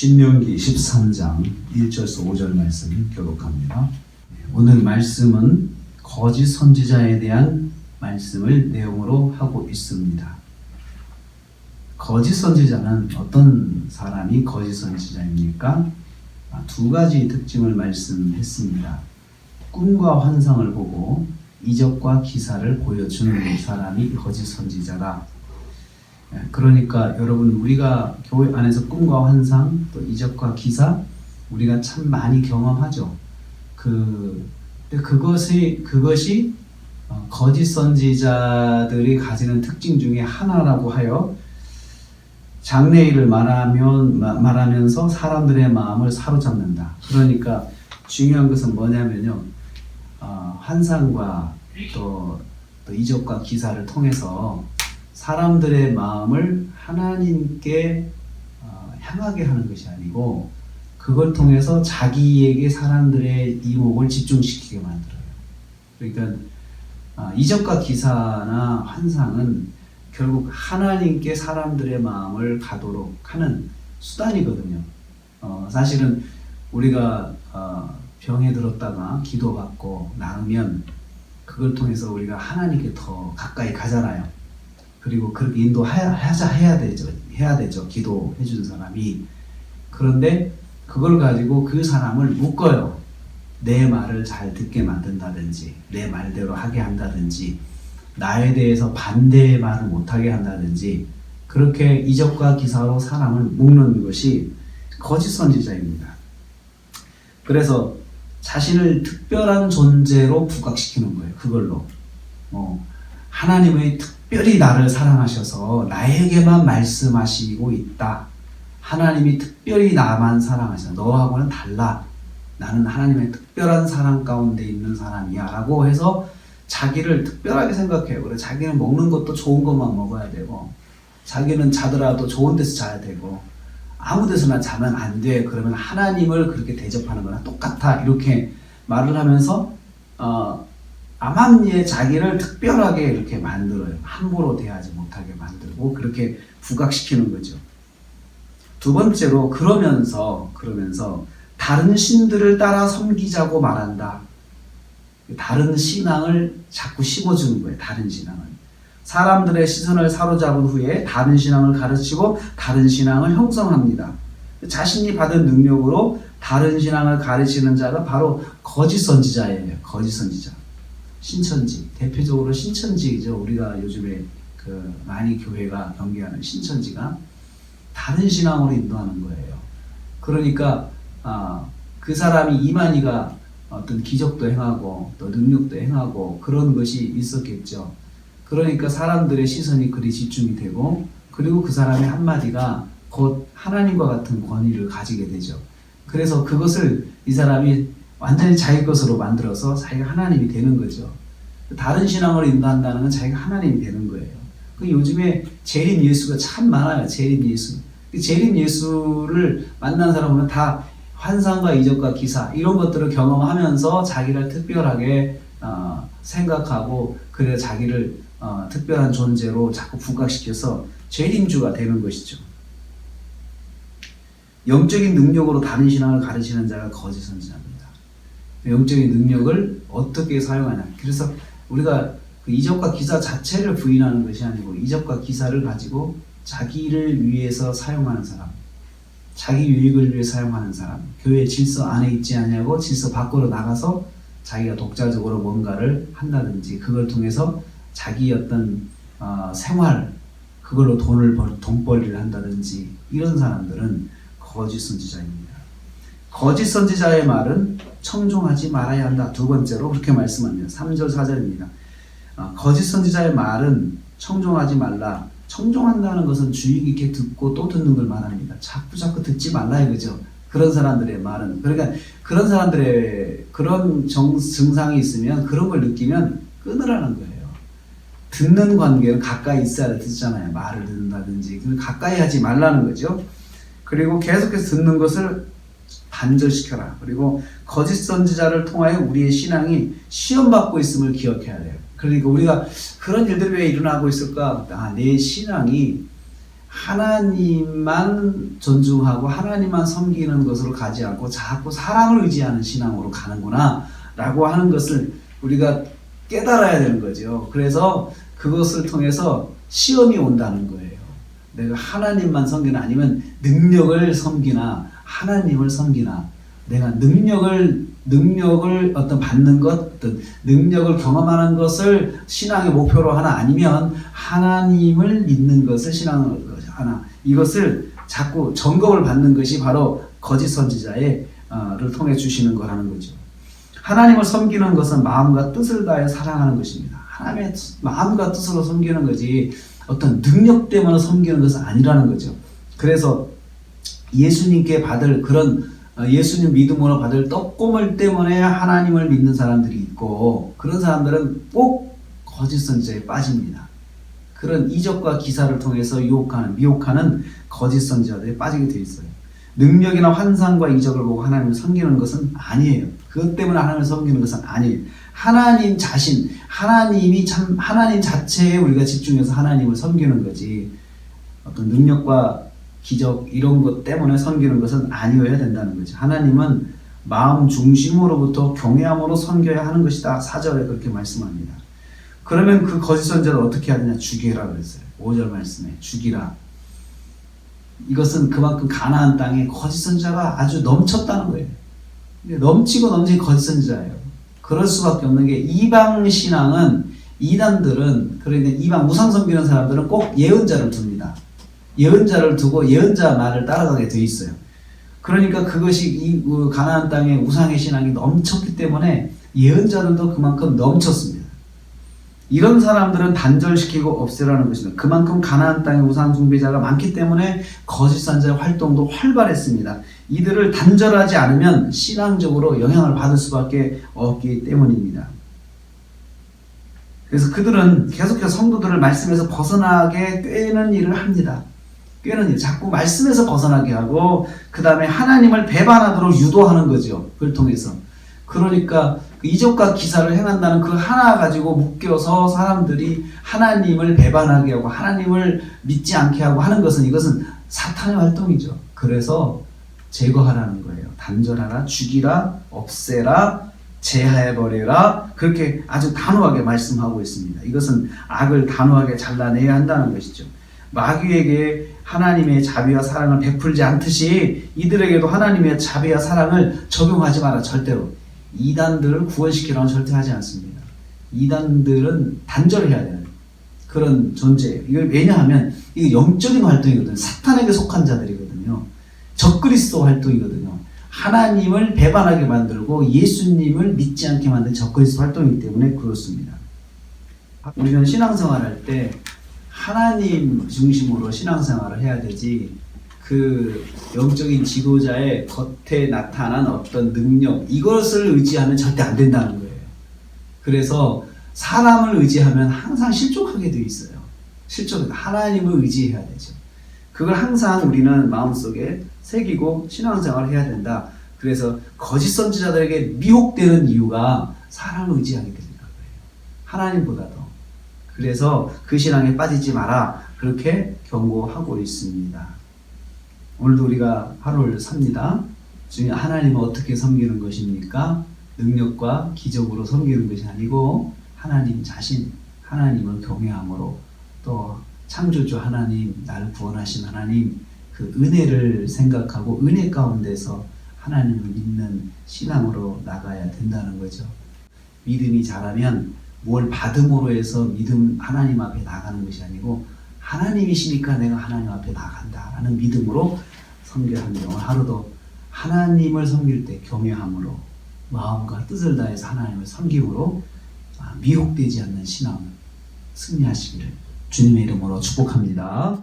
신명기 13장 1절에서 5절 말씀 교독합니다. 오늘 말씀은 거짓 선지자에 대한 말씀을 내용으로 하고 있습니다. 거짓 선지자는 어떤 사람이 거짓 선지자입니까? 아, 두 가지 특징을 말씀했습니다. 꿈과 환상을 보고 이적과 기사를 보여주는 사람이 거짓 선지자다. 예, 그러니까 여러분 우리가 교회 안에서 꿈과 환상 또 이적과 기사 우리가 참 많이 경험하죠. 그 근데 그것이 그것이 어, 거짓 선지자들이 가지는 특징 중에 하나라고 하여 장래일을 말하면 마- 말하면서 사람들의 마음을 사로잡는다. 그러니까 중요한 것은 뭐냐면요. 어, 환상과 또, 또 이적과 기사를 통해서 사람들의 마음을 하나님께 어, 향하게 하는 것이 아니고 그걸 통해서 자기에게 사람들의 이목을 집중시키게 만들어요. 그러니까 어, 이적과 기사나 환상은 결국 하나님께 사람들의 마음을 가도록 하는 수단이거든요. 어, 사실은 우리가 어, 병에 들었다가 기도받고 나으면 그걸 통해서 우리가 하나님께 더 가까이 가잖아요. 그리고 그렇게 인도하자 해야 되죠. 해야 되죠. 기도해 준 사람이. 그런데 그걸 가지고 그 사람을 묶어요. 내 말을 잘 듣게 만든다든지, 내 말대로 하게 한다든지, 나에 대해서 반대의 말을 못하게 한다든지, 그렇게 이적과 기사로 사람을 묶는 것이 거짓 선지자입니다. 그래서 자신을 특별한 존재로 부각시키는 거예요. 그걸로. 어, 하나님의 특별히 나를 사랑하셔서 나에게만 말씀하시고 있다. 하나님이 특별히 나만 사랑하셔. 너하고는 달라. 나는 하나님의 특별한 사랑 가운데 있는 사람이야. 라고 해서 자기를 특별하게 생각해요. 그래 자기는 먹는 것도 좋은 것만 먹어야 되고, 자기는 자더라도 좋은 데서 자야 되고, 아무 데서나 자면 안 돼. 그러면 하나님을 그렇게 대접하는 거랑 똑같아. 이렇게 말을 하면서, 어, 암암리에 자기를 특별하게 이렇게 만들어요. 함부로 대하지 못하게 만들고, 그렇게 부각시키는 거죠. 두 번째로, 그러면서, 그러면서, 다른 신들을 따라 섬기자고 말한다. 다른 신앙을 자꾸 심어주는 거예요. 다른 신앙을. 사람들의 시선을 사로잡은 후에 다른 신앙을 가르치고 다른 신앙을 형성합니다. 자신이 받은 능력으로 다른 신앙을 가르치는 자가 바로 거짓 선지자예요. 거짓 선지자. 신천지. 대표적으로 신천지죠. 우리가 요즘에 그 많이 교회가 경계하는 신천지가 다른 신앙으로 인도하는 거예요. 그러니까 아, 그 사람이 이만희가 어떤 기적도 행하고 또 능력도 행하고 그런 것이 있었겠죠. 그러니까 사람들의 시선이 그리 집중이 되고 그리고 그 사람의 한마디가 곧 하나님과 같은 권위를 가지게 되죠. 그래서 그것을 이 사람이 완전히 자기 것으로 만들어서 자기가 하나님이 되는 거죠. 다른 신앙으로 인도한다는 건 자기가 하나님이 되는 거예요. 그 요즘에 재림 예수가 참 많아요. 재림 예수. 그 재림 예수를 만난 사람은 다 환상과 이적과 기사 이런 것들을 경험하면서 자기를 특별하게 어, 생각하고 그래 자기를 어, 특별한 존재로 자꾸 부각시켜서 재림주가 되는 것이죠. 영적인 능력으로 다른 신앙을 가르치는 자가 거짓 선지자입니다. 영적인 능력을 어떻게 사용하냐. 그래서 우리가 그 이적과 기사 자체를 부인하는 것이 아니고 이적과 기사를 가지고 자기를 위해서 사용하는 사람, 자기 유익을 위해 사용하는 사람, 교회 질서 안에 있지 않냐고 질서 밖으로 나가서 자기가 독자적으로 뭔가를 한다든지 그걸 통해서 자기 어떤 어, 생활 그걸로 돈을 벌 돈벌이를 한다든지 이런 사람들은 거짓 선지자입니다. 거짓 선지자의 말은 청종하지 말아야 한다. 두 번째로 그렇게 말씀합니다. 3절 4절입니다. 어, 거짓 선지자의 말은 청종하지 말라. 청종한다는 것은 주의 깊게 듣고 또 듣는 걸 말합니다. 자꾸 자꾸 듣지 말라 이거죠. 그런 사람들의 말은 그러니까 그런 사람들의 그런 정, 증상이 있으면 그런 걸 느끼면 끊으라는 거예요. 듣는 관계는 가까이 있어야 듣잖아요. 말을 듣는다든지 그 가까이 하지 말라는 거죠. 그리고 계속해서 듣는 것을 단절시켜라. 그리고 거짓 선지자를 통하여 우리의 신앙이 시험받고 있음을 기억해야 돼요. 그러니까 우리가 그런 일들이 왜 일어나고 있을까? 아, 내 신앙이 하나님만 존중하고 하나님만 섬기는 것으로 가지 않고 자꾸 사람을 의지하는 신앙으로 가는구나 라고 하는 것을 우리가 깨달아야 되는 거죠. 그래서 그것을 통해서 시험이 온다는 거예요. 내가 하나님만 섬기나 아니면 능력을 섬기나 하나님을 섬기나 내가 능력을 능력을 어떤 받는 것 어떤 능력을 경험하는 것을 신앙의 목표로 하나 아니면 하나님을 믿는 것을 신앙을 하나 이것을 자꾸 점검을 받는 것이 바로 거짓 선지자의 를 통해 주시는 거라는 거죠. 하나님을 섬기는 것은 마음과 뜻을 다해 사랑하는 것입니다. 하나님의 마음과 뜻으로 섬기는 거지 어떤 능력 때문에 섬기는 것은 아니라는 거죠. 그래서 예수님께 받을 그런 어, 예수님 믿음으로 받을 떡고물 때문에 하나님을 믿는 사람들이 있고 그런 사람들은 꼭 거짓 선지자에 빠집니다. 그런 이적과 기사를 통해서 유혹하는 미혹하는 거짓 선지자들이 빠지게 돼 있어요. 능력이나 환상과 이적을 보고 하나님을 섬기는 것은 아니에요. 그것 때문에 하나님을 섬기는 것은 아니에요. 하나님 자신, 하나님이 참 하나님 자체에 우리가 집중해서 하나님을 섬기는 거지. 어떤 능력과 기적 이런 것 때문에 섬기는 것은 아니어야 된다는 거죠. 하나님은 마음 중심으로부터 경외함으로 섬겨야 하는 것이다. 사절에 그렇게 말씀합니다. 그러면 그 거짓 선자를 어떻게 하느냐? 죽이라 그랬어요. 5절 말씀에 죽이라. 이것은 그만큼 가나안 땅에 거짓 선자가 아주 넘쳤다는 거예요. 넘치고 넘친 거짓 선자예요. 그럴 수밖에 없는 게 이방 신앙은 이단들은 그러니까 이방 우상 섬기는 사람들은 꼭 예언자를 둡니다. 예언자를 두고 예언자 말을 따라가게 돼 있어요. 그러니까 그것이 이 가나안 땅에 우상의 신앙이 넘쳤기 때문에 예언자들도 그만큼 넘쳤습니다. 이런 사람들은 단절시키고 없애라는 것입니다. 그만큼 가나안 땅에 우상 숭배자가 많기 때문에 거짓 선자 활동도 활발했습니다. 이들을 단절하지 않으면 신앙적으로 영향을 받을 수밖에 없기 때문입니다. 그래서 그들은 계속해서 성도들을 말씀에서 벗어나게 꿰는 일을 합니다. 꿰는 일, 자꾸 말씀에서 벗어나게 하고 그 다음에 하나님을 배반하도록 유도하는 거죠. 그걸 통해서. 그러니까 그 이적과 기사를 행한다는 그 하나 가지고 묶여서 사람들이 하나님을 배반하게 하고 하나님을 믿지 않게 하고 하는 것은 이것은 사탄의 활동이죠. 그래서 제거하라는 거예요. 단절하라, 죽이라, 없애라, 제하해버려라. 그렇게 아주 단호하게 말씀하고 있습니다. 이것은 악을 단호하게 잘라내야 한다는 것이죠. 마귀에게 하나님의 자비와 사랑을 베풀지 않듯이 이들에게도 하나님의 자비와 사랑을 적용하지 마라 절대로 이단들을 구원시키라는 절대 하지 않습니다. 이단들은 단절해야 되는 그런 존재예요. 이걸 왜냐하면 이게 영적인 활동이거든요. 사탄에게 속한 자들이거든요. 적그리스도 활동이거든요. 하나님을 배반하게 만들고 예수님을 믿지 않게 만든 적그리스도 활동이기 때문에 그렇습니다. 우리는 신앙생활 할 때 하나님 중심으로 신앙생활을 해야 되지 그 영적인 지도자의 겉에 나타난 어떤 능력 이것을 의지하면 절대 안 된다는 거예요. 그래서 사람을 의지하면 항상 실족하게 돼 있어요. 실족 하나님을 의지해야 되죠. 그걸 항상 우리는 마음속에 새기고 신앙생활을 해야 된다. 그래서 거짓 선지자들에게 미혹되는 이유가 사람을 의지하게 되니까 그래요. 하나님보다도. 그래서 그 신앙에 빠지지 마라. 그렇게 경고하고 있습니다. 오늘도 우리가 하루를 삽니다. 중에 하나님을 어떻게 섬기는 것입니까? 능력과 기적으로 섬기는 것이 아니고 하나님 자신, 하나님을 경외함으로 또 창조주 하나님, 나를 구원하신 하나님, 그 은혜를 생각하고 은혜 가운데서 하나님을 믿는 신앙으로 나가야 된다는 거죠. 믿음이 자라면 뭘 받음으로 해서 믿음 하나님 앞에 나가는 것이 아니고 하나님이시니까 내가 하나님 앞에 나간다라는 믿음으로 섬겨야 합니다. 오늘 하루도 하나님을 섬길 때 경외함으로 마음과 뜻을 다해서 하나님을 섬김으로 아, 미혹되지 않는 신앙 승리하시기를 주님의 이름으로 축복합니다.